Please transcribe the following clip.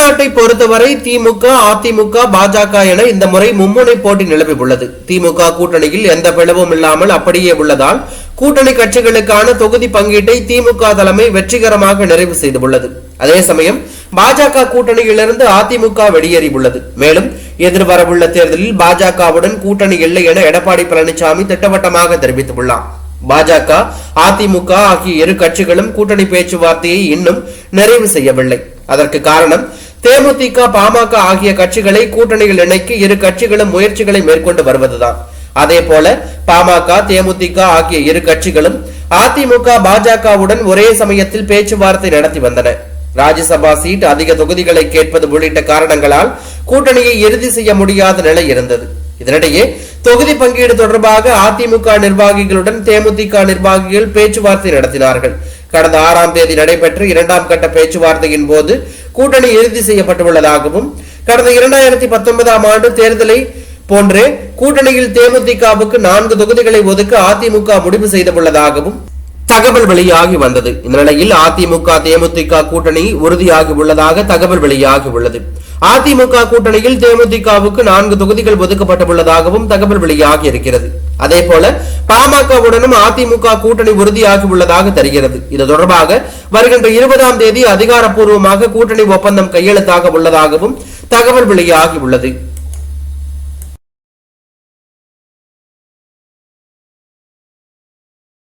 தமிழ்நாட்டை பொறுத்தவரை திமுக அதிமுக பாஜக என இந்த முறை மும்முனை போட்டி நிலவி உள்ளது. திமுக கூட்டணியில் எந்த பிளவும் இல்லாமல் அப்படியே உள்ளதால் கூட்டணி கட்சிகளுக்கான தொகுதி பங்கீட்டை திமுக தலைமை வெற்றிகரமாக நிறைவு செய்துள்ளது அதே சமயம் பாஜக கூட்டணியிலிருந்து அதிமுக வெளியேறியுள்ளது மேலும் எதிர்வரவுள்ள தேர்தலில் பாஜகவுடன் கூட்டணி இல்லை என எடப்பாடி பழனிசாமி திட்டவட்டமாக தெரிவித்துள்ளார் பாஜக அதிமுக ஆகிய இரு கட்சிகளும் கூட்டணி பேச்சுவார்த்தையை இன்னும் நிறைவு செய்யவில்லை. அதற்கு காரணம் தேமுதிக பாமக ஆகிய கட்சிகளை கூட்டணியில் இணைக்க இரு கட்சிகளும் முயற்சிகளை மேற்கொண்டு வருவதுதான். அதே போல பாமக தேமுதிக ஆகிய இரு கட்சிகளும் அதிமுக பாஜகவுடன் ஒரே சமயத்தில் பேச்சுவார்த்தை நடத்தி வந்தன. ராஜ்யசபா சீட் அதிக தொகுதிகளை கேட்பது உள்ளிட்ட காரணங்களால் கூட்டணியை இறுதி செய்ய முடியாத நிலை இருந்தது. இதனிடையே தொகுதி பங்கீடு தொடர்பாக அதிமுக நிர்வாகிகளுடன் தேமுதிக நிர்வாகிகள் பேச்சுவார்த்தை நடத்தினார்கள். கடந்த ஆறாம் தேதி நடைபெற்ற இரண்டாம் கட்ட பேச்சுவார்த்தையின் போது கூட்டணி இறுதி செய்யப்பட்டுள்ளதாகவும் கடந்த இரண்டாயிரத்தி பத்தொன்பதாம் ஆண்டு தேர்தலை போன்றே கூட்டணியில் தேமுதிகவுக்கு நான்கு தொகுதிகளை ஒதுக்க அதிமுக முடிவு செய்துள்ளதாகவும் தகவல் வெளியாகி வந்தது. இந்த நிலையில் அதிமுக தேமுதிக கூட்டணி உறுதியாகி உள்ளதாக தகவல் வெளியாகி உள்ளது. அதிமுக கூட்டணியில் தேமுதிகவுக்கு நான்கு தொகுதிகள் ஒதுக்கப்பட்டுள்ளதாகவும் தகவல் வெளியாகி இருக்கிறது. அதே போல பாமகவுடனும் அதிமுக கூட்டணி உறுதியாகி உள்ளதாக தெரிகிறது. இது தொடர்பாக வருகின்ற இருபதாம் தேதி அதிகாரப்பூர்வமாக கூட்டணி ஒப்பந்தம் கையெழுத்தாக உள்ளதாகவும் தகவல் வெளியாகி உள்ளது.